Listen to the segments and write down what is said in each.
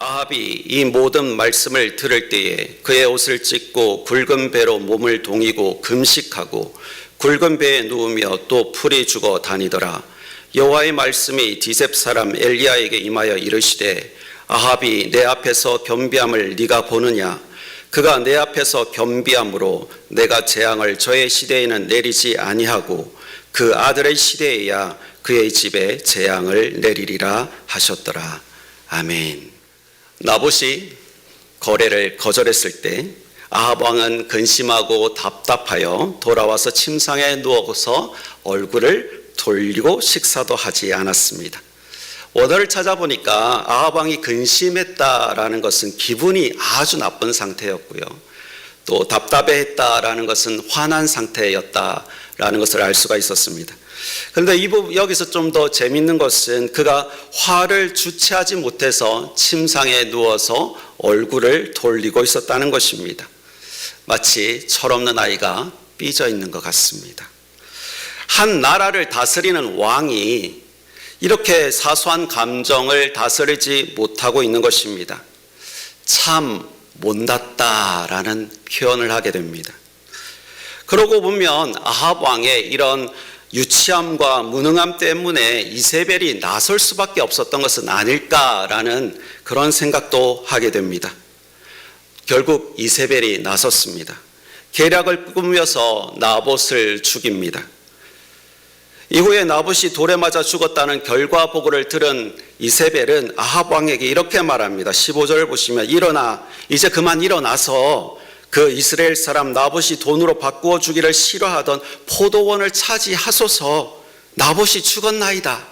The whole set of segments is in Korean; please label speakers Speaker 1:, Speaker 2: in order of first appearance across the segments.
Speaker 1: 아합이 이 모든 말씀을 들을 때에 그의 옷을 찢고 굵은 배로 몸을 동이고 금식하고 굵은 배에 누우며 또 풀이 죽어 다니더라. 여호와의 말씀이 디셉 사람 엘리야에게 임하여 이르시되 아합이 내 앞에서 겸비함을 네가 보느냐 그가 내 앞에서 겸비함으로 내가 재앙을 저의 시대에는 내리지 아니하고 그 아들의 시대에야 그의 집에 재앙을 내리리라 하셨더라. 아멘. 나봇이 거래를 거절했을 때 아합 왕은 근심하고 답답하여 돌아와서 침상에 누워서 얼굴을 돌리고 식사도 하지 않았습니다. 원어를 찾아보니까 아합 왕이 근심했다라는 것은 기분이 아주 나쁜 상태였고요. 또 답답해했다라는 것은 화난 상태였다라는 것을 알 수가 있었습니다. 그런데 이 부분 여기서 좀 더 재밌는 것은 그가 화를 주체하지 못해서 침상에 누워서 얼굴을 돌리고 있었다는 것입니다. 마치 철없는 아이가 삐져 있는 것 같습니다. 한 나라를 다스리는 왕이 이렇게 사소한 감정을 다스리지 못하고 있는 것입니다. 참 못났다라는 표현을 하게 됩니다. 그러고 보면 아합 왕의 이런 유치함과 무능함 때문에 이세벨이 나설 수밖에 없었던 것은 아닐까라는 그런 생각도 하게 됩니다. 결국 이세벨이 나섰습니다. 계략을 꾸며서 나봇을 죽입니다. 이후에 나봇이 돌에 맞아 죽었다는 결과 보고를 들은 이세벨은 아합 왕에게 이렇게 말합니다. 15절을 보시면 일어나 이제 그만 일어나서 그 이스라엘 사람 나봇이 돈으로 바꾸어 주기를 싫어하던 포도원을 차지하소서 나봇이 죽었나이다.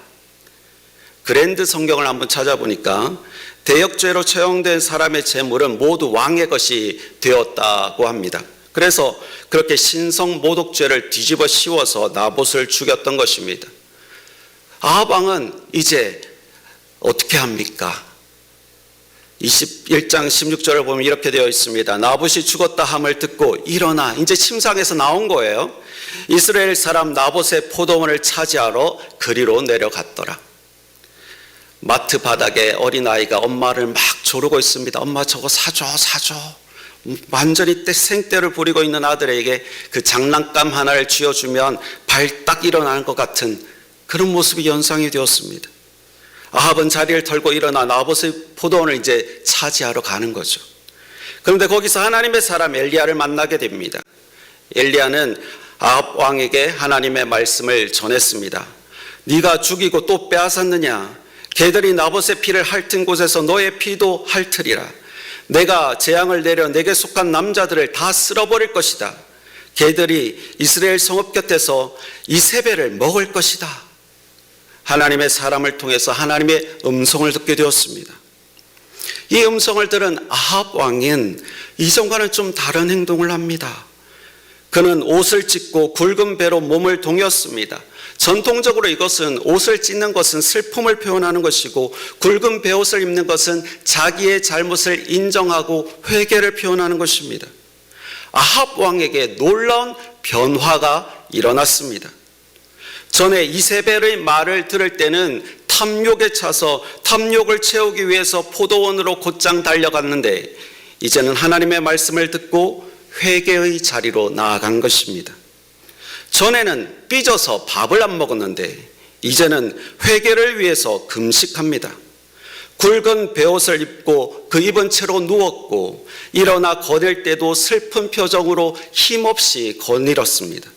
Speaker 1: 그랜드 성경을 한번 찾아보니까 대역죄로 처형된 사람의 재물은 모두 왕의 것이 되었다고 합니다. 그래서 그렇게 신성 모독죄를 뒤집어 씌워서 나봇을 죽였던 것입니다. 아합 왕은 이제 어떻게 합니까? 21장 16절을 보면 이렇게 되어 있습니다. 나봇이 죽었다 함을 듣고 일어나 이제 침상에서 나온 거예요. 이스라엘 사람 나봇의 포도원을 차지하러 그리로 내려갔더라. 마트 바닥에 어린아이가 엄마를 막 조르고 있습니다. 엄마 저거 사줘 사줘. 완전히 때 생떼를 부리고 있는 아들에게 그 장난감 하나를 쥐어주면 발딱 일어나는 것 같은 그런 모습이 연상이 되었습니다. 아합은 자리를 털고 일어나 나봇의 포도원을 이제 차지하러 가는 거죠. 그런데 거기서 하나님의 사람 엘리야를 만나게 됩니다. 엘리야는 아합 왕에게 하나님의 말씀을 전했습니다. 네가 죽이고 또 빼앗았느냐? 개들이 나봇의 피를 핥은 곳에서 너의 피도 핥으리라. 내가 재앙을 내려 내게 속한 남자들을 다 쓸어버릴 것이다. 개들이 이스라엘 성읍 곁에서 이세벨을 먹을 것이다. 하나님의 사람을 통해서 하나님의 음성을 듣게 되었습니다. 이 음성을 들은 아합 왕은 이전과는 좀 다른 행동을 합니다. 그는 옷을 찢고 굵은 배로 몸을 동였습니다. 전통적으로 이것은 옷을 찢는 것은 슬픔을 표현하는 것이고 굵은 배옷을 입는 것은 자기의 잘못을 인정하고 회개를 표현하는 것입니다. 아합 왕에게 놀라운 변화가 일어났습니다. 전에 이세벨의 말을 들을 때는 탐욕에 차서 탐욕을 채우기 위해서 포도원으로 곧장 달려갔는데 이제는 하나님의 말씀을 듣고 회개의 자리로 나아간 것입니다. 전에는 삐져서 밥을 안 먹었는데 이제는 회개를 위해서 금식합니다. 굵은 베옷을 입고 그 입은 채로 누웠고 일어나 거닐 때도 슬픈 표정으로 힘없이 거닐었습니다.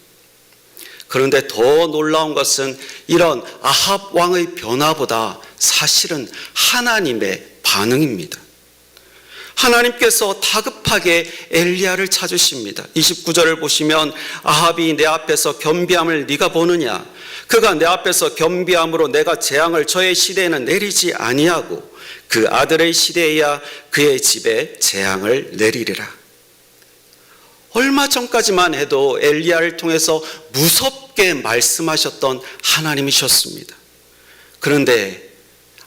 Speaker 1: 그런데 더 놀라운 것은 이런 아합 왕의 변화보다 사실은 하나님의 반응입니다. 하나님께서 다급하게 엘리야를 찾으십니다. 29절을 보시면 아합이 내 앞에서 겸비함을 네가 보느냐? 그가 내 앞에서 겸비함으로 내가 재앙을 저의 시대에는 내리지 아니하고 그 아들의 시대에야 그의 집에 재앙을 내리리라. 얼마 전까지만 해도 엘리야를 통해서 무섭게 말씀하셨던 하나님이셨습니다. 그런데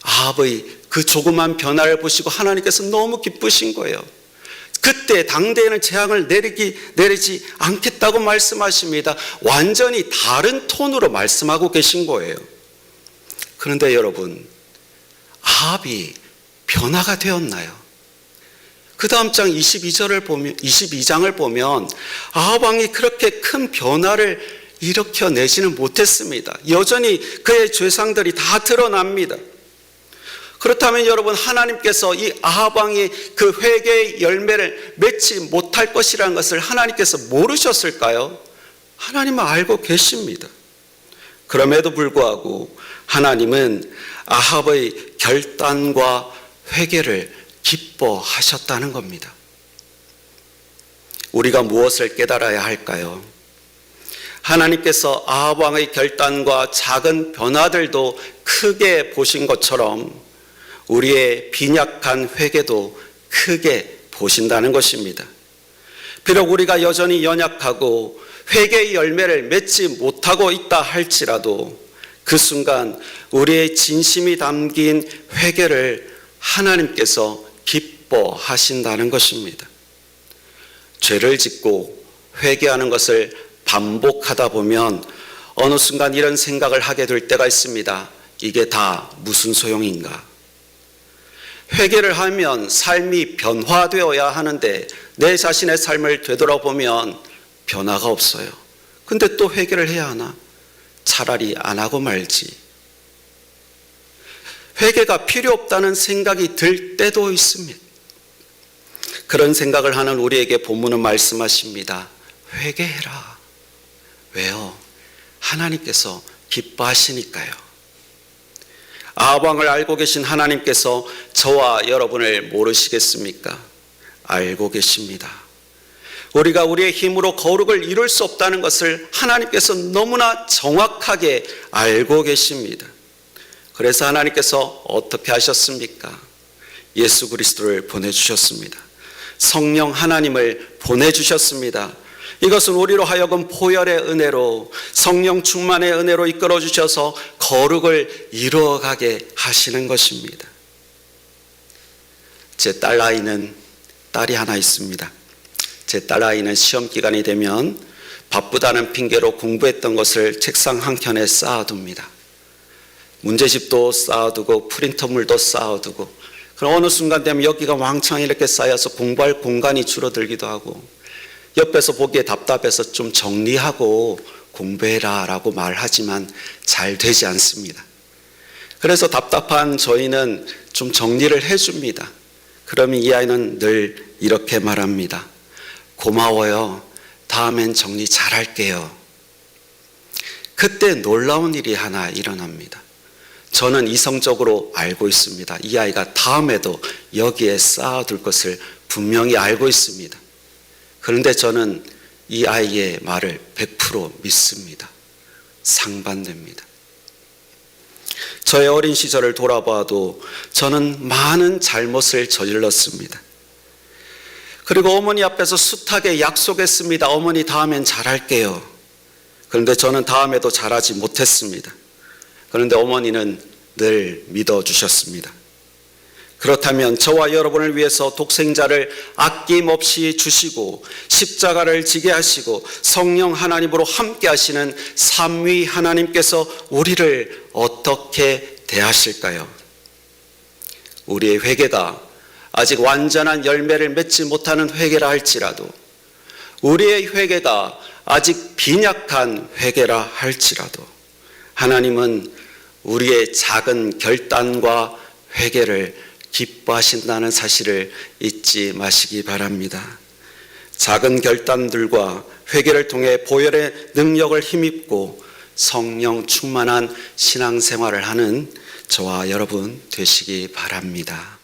Speaker 1: 아합의 그 조그만 변화를 보시고 하나님께서 너무 기쁘신 거예요. 그때 당대에는 재앙을 내리기 내리지 않겠다고 말씀하십니다. 완전히 다른 톤으로 말씀하고 계신 거예요. 그런데 여러분, 아합이 변화가 되었나요? 그 다음 장 22절을 보면 22장을 보면 아합 왕이 그렇게 큰 변화를 일으켜 내지는 못했습니다. 여전히 그의 죄상들이 다 드러납니다. 그렇다면 여러분 하나님께서 이 아합 왕이 그 회개의 열매를 맺지 못할 것이라는 것을 하나님께서 모르셨을까요? 하나님은 알고 계십니다. 그럼에도 불구하고 하나님은 아합의 결단과 회개를 기뻐하셨다는 겁니다. 우리가 무엇을 깨달아야 할까요? 하나님께서 아합 왕의 결단과 작은 변화들도 크게 보신 것처럼 우리의 빈약한 회개도 크게 보신다는 것입니다. 비록 우리가 여전히 연약하고 회개의 열매를 맺지 못하고 있다 할지라도 그 순간 우리의 진심이 담긴 회개를 하나님께서 기뻐하신다는 것입니다. 죄를 짓고 회개하는 것을 반복하다 보면 어느 순간 이런 생각을 하게 될 때가 있습니다. 이게 다 무슨 소용인가? 회개를 하면 삶이 변화되어야 하는데 내 자신의 삶을 되돌아보면 변화가 없어요. 근데 또 회개를 해야 하나? 차라리 안 하고 말지. 회개가 필요 없다는 생각이 들 때도 있습니다. 그런 생각을 하는 우리에게 본문은 말씀하십니다. 회개해라. 왜요? 하나님께서 기뻐하시니까요. 아방을 알고 계신 하나님께서 저와 여러분을 모르시겠습니까? 알고 계십니다. 우리가 우리의 힘으로 거룩을 이룰 수 없다는 것을 하나님께서 너무나 정확하게 알고 계십니다. 그래서 하나님께서 어떻게 하셨습니까? 예수 그리스도를 보내주셨습니다. 성령 하나님을 보내주셨습니다. 이것은 우리로 하여금 보혈의 은혜로 성령 충만의 은혜로 이끌어 주셔서 거룩을 이루어가게 하시는 것입니다. 제 딸 아이는 딸이 하나 있습니다. 제 딸 아이는 시험 기간이 되면 바쁘다는 핑계로 공부했던 것을 책상 한 켠에 쌓아둡니다. 문제집도 쌓아두고 프린터물도 쌓아두고 그럼 어느 순간 되면 여기가 왕창 이렇게 쌓여서 공부할 공간이 줄어들기도 하고 옆에서 보기에 답답해서 좀 정리하고 공부해라 라고 말하지만 잘 되지 않습니다. 그래서 답답한 저희는 좀 정리를 해줍니다. 그러면 이 아이는 늘 이렇게 말합니다. 고마워요. 다음엔 정리 잘 할게요. 그때 놀라운 일이 하나 일어납니다. 저는 이성적으로 알고 있습니다. 이 아이가 다음에도 여기에 쌓아둘 것을 분명히 알고 있습니다. 그런데 저는 이 아이의 말을 100% 믿습니다. 상반됩니다. 저의 어린 시절을 돌아봐도 저는 많은 잘못을 저질렀습니다. 그리고 어머니 앞에서 숱하게 약속했습니다. 어머니 다음엔 잘할게요. 그런데 저는 다음에도 잘하지 못했습니다. 그런데 어머니는 늘 믿어주셨습니다. 그렇다면 저와 여러분을 위해서 독생자를 아낌없이 주시고 십자가를 지게 하시고 성령 하나님으로 함께 하시는 삼위 하나님께서 우리를 어떻게 대하실까요? 우리의 회개가 아직 완전한 열매를 맺지 못하는 회개라 할지라도 우리의 회개가 아직 빈약한 회개라 할지라도 하나님은 우리의 작은 결단과 회개를 기뻐하신다는 사실을 잊지 마시기 바랍니다. 작은 결단들과 회개를 통해 보혈의 능력을 힘입고 성령 충만한 신앙생활을 하는 저와 여러분 되시기 바랍니다.